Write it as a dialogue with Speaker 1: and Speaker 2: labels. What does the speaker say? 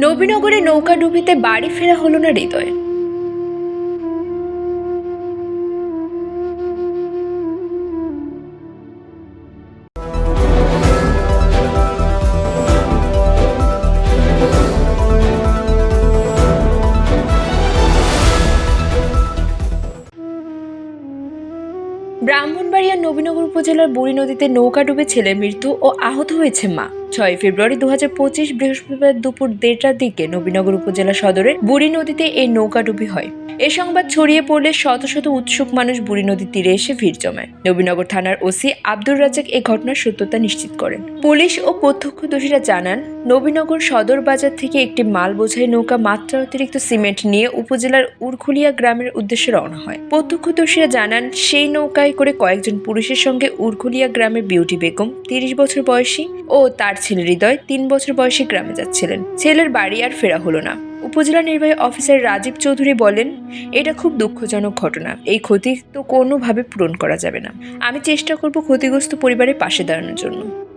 Speaker 1: নবীনগরে নৌকা ডুবিতে বাড়ি ফেরা হলো না হৃদয়। ব্রাহ্মণবাড়িয়ার নবীনগর উপজেলার বুড়ি নদীতে নৌকা ডুবে ছেলের মৃত্যু ও আহত হয়েছে মা। ছয় ফেব্রুয়ারি দু হাজার পঁচিশ বৃহস্পতিবার দুপুর দেড়টার দিকে নবীনগর উপজেলা সদরের বুড়ি নদীতে এই নৌকা ডুবি হয়। এ সংবাদ ছড়িয়ে পড়লে শত শত উৎসুক মানুষ বুড়ি নদীর তীরে এসে ভিড় জমায়। নবীনগর থানার ওসি আব্দুর রাজাক এ ঘটনার সত্যতা নিশ্চিত করেন। পুলিশ ও প্রত্যক্ষদর্শীরা জানান, নবীনগর সদর বাজার থেকে একটি মাল বোঝাই নৌকা মাত্রা অতিরিক্ত সিমেন্ট নিয়ে উপজেলার উরখুলিয়া গ্রামের উদ্দেশ্যে রওনা হয়। প্রত্যক্ষদর্শীরা জানান, সেই নৌকায় করে কয়েকজন পুরুষের সঙ্গে উরখুলিয়া গ্রামের বিউটি বেগম, তিরিশ বছর বয়সী, ও তার ছেলে হৃদয় তিন বছর বয়সে গ্রামে যাচ্ছিলেন। ছেলের বাড়ি আর ফেরা হলো না। উপজেলা নির্বাহী অফিসার রাজীব চৌধুরী বলেন, এটা খুব দুঃখজনক ঘটনা। এই ক্ষতি তো কোনোভাবে পূরণ করা যাবে না। আমি চেষ্টা করব ক্ষতিগ্রস্ত পরিবারের পাশে দাঁড়ানোর জন্য।